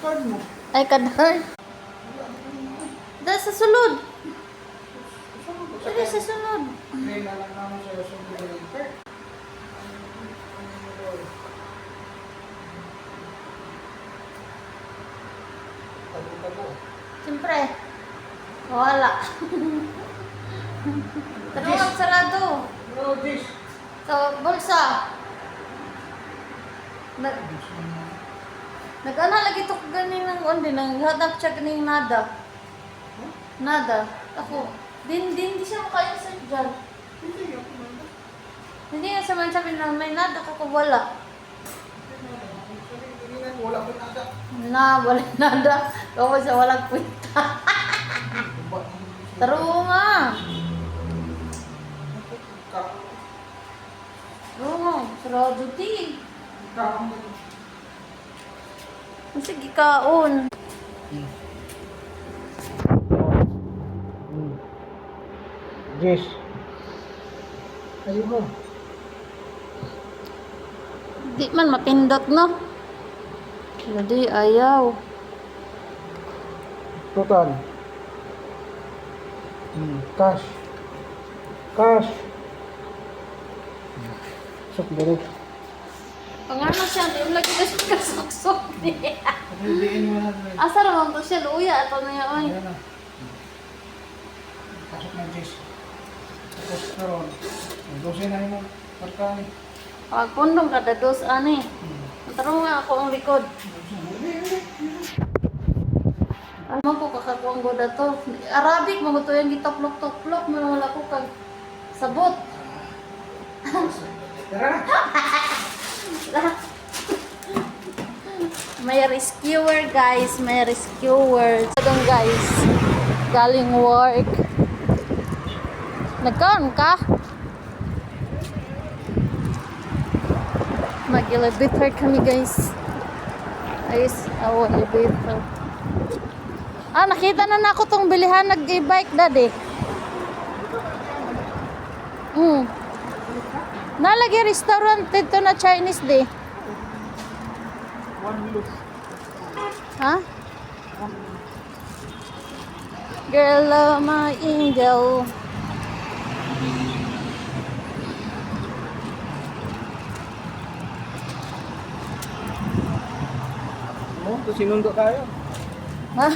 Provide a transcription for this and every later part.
card mo. Ay, kadar. Dahil sa sulod. Dahil sa sulod. Lang naman sa yung card. Tago-tago. Siyempre. Wala. Tanong sarado. No, this. Sa bulsa. Nag Nag-ana lagi to ganing ng onde nang hadap siya ganing nada. Nada. Ako. Din din di siya makaya sa dyan. Hindi, ako man. Hindi nga sa man sabi na may nada ka wala. Wala ko nada. Na, wala nada. Kaya sa walang kwenta. Taro nga. Nga. Sarado di. Sige kaon. Yes. Ayun mo. Di man mapindot no. Jadi ayaw. Total. Hmm. Cash. Cash. Sok dali. Pangano siya, di mo lagi kasi kasuksok di. Paghidiin mo na dali. Asa naman to siya, luya ato na yan. Ayan na. Pasok na Jess. Tapos karon. Dosin na yung marka ni. Pag pundong kada dos ani. Hmm. Taro nga ako ang likod. Ano ko kakakuang goda to? Arabic mo to yung gitoplok-toplok mo wala ko kag sabot. Tara na. May rescuer guys, may rescuer. Doon guys, galing work. Nagkaon ka? Mag-elevator kami guys. Ayos, oh, elevator. Ah, nakita na na ako tong bilihan nag-e-bike. Hmm. Nalagi restaurant dito na Chinese di. One. Ha? Girl, uh, my angel. Oh, to sinundo tayo. Ha?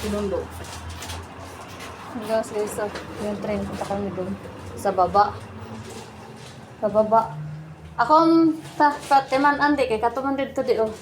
Sinundo. Hanggang sa isa. Yung train, punta kami doon. Sa baba. Sa baba. Ako, ta, patiman, andi, kay katuman dito di, oh.